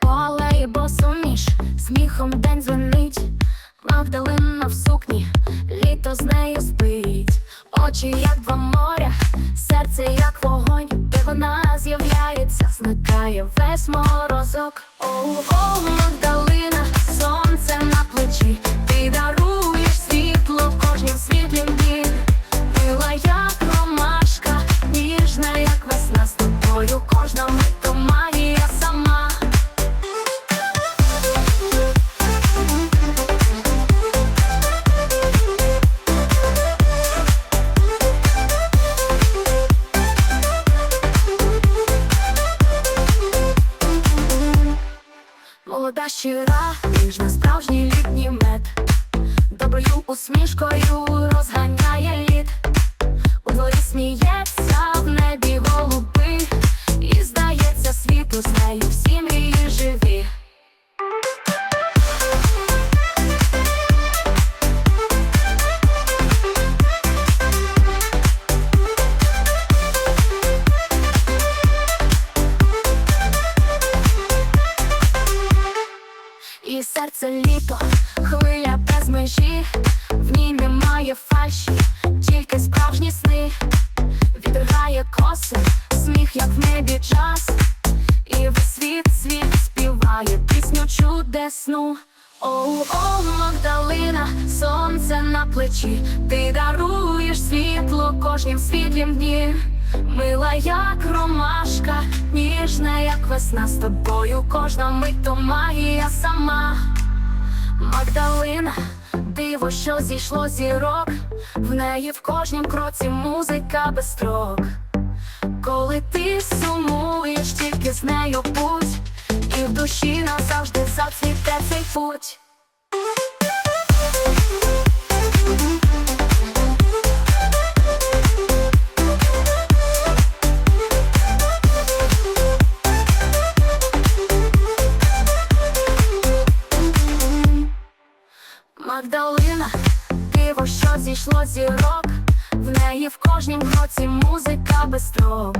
По алеї босоніж, сміхом день дзвенить, Магдалина в сукні, літо з нею спить, очі, як два моря, серце, як вогонь, де вона з'являється, зникає весь морозок. Оу, о, Магдалина, на плечі, ти даруєш світло кожнім світлім дні. Мила, ромашка, ніжна, як весна з тобою, кожна мить Молода щира, ніжна справжній літній мед, доброю усмішкою розганяє лід, у дворі сміється, в небі голуби, і здається, світу з нею Серце літо, хвиля без межі, в ній немає фальші, тільки справжні сни, відригає коси, сміх, як в небі час, і весь світ світ співає пісню чудесну. Оу, о, Магдалина, сонце на плечі, ти даруєш світло кожнім світлім дні. Мила, як ромашка, ніжна, як весна з тобою, кожна мить то магія сама. Магдалина, диво, що зійшло зірок, в неї в кожнім кроці музика без строк. Коли ти сумуєш, тільки з нею путь, і в душі назавжди зацвіте цей путь. Магдалина, диво, що зійшло зірок, в неї в кожнім році музика без строк.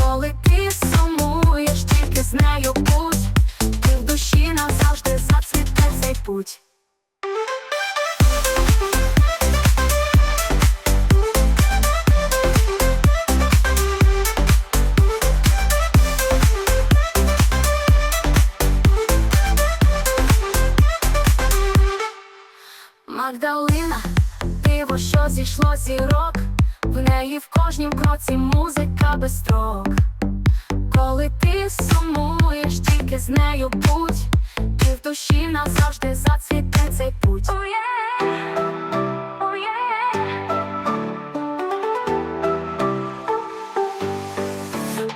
Коли ти сумуєш, тільки з нею путь, ти в душі назавжди зацвіте цей путь. Магдалина, диво, що зійшло зірок, в неї в кожнім кроці музика без строк. Коли ти сумуєш, тільки з нею путь, і в душі назавжди зацвіте цей путь. Oh, yeah. Oh, yeah.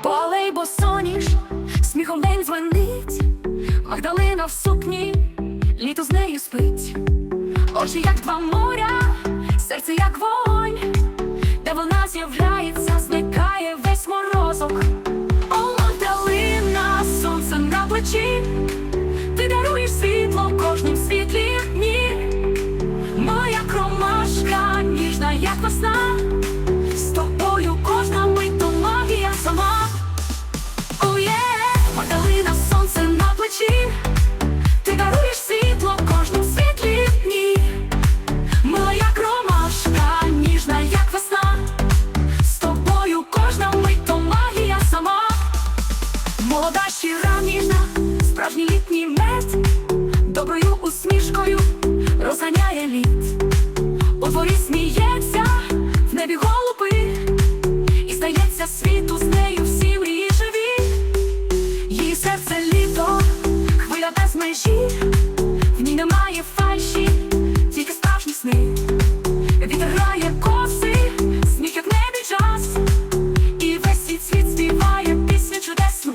Полей босоніж, сміхом день дзвенить, Магдалина в сукні, літо з нею спить. Очі, як два моря, серце, як вогонь, ганяє лід, у дворі сміється, в небі голуби, і здається світу з нею всі мрії живі, її серце літо, хвиля без межі, в ній немає фальші, тільки справжні сни. Вітер коси, сміх, як небі час, і весь світ світ співає пісню чудесну.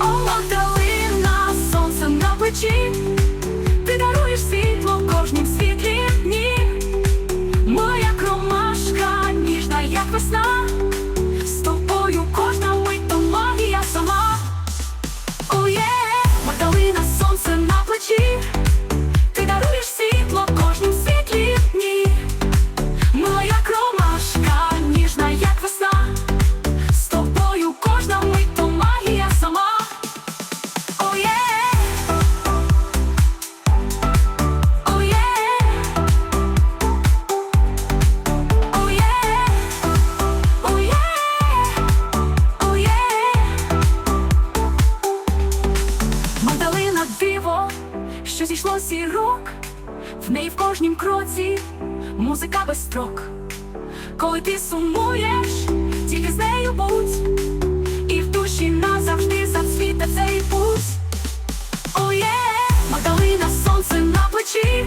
О, далина, сонце на печі. зірок, в неї в кожнім кроці музика без строк. Коли ти сумуєш, тільки з нею будь, і в душі назавжди зацвіте цей путь. Оє, Магдалина, сонце на плечі.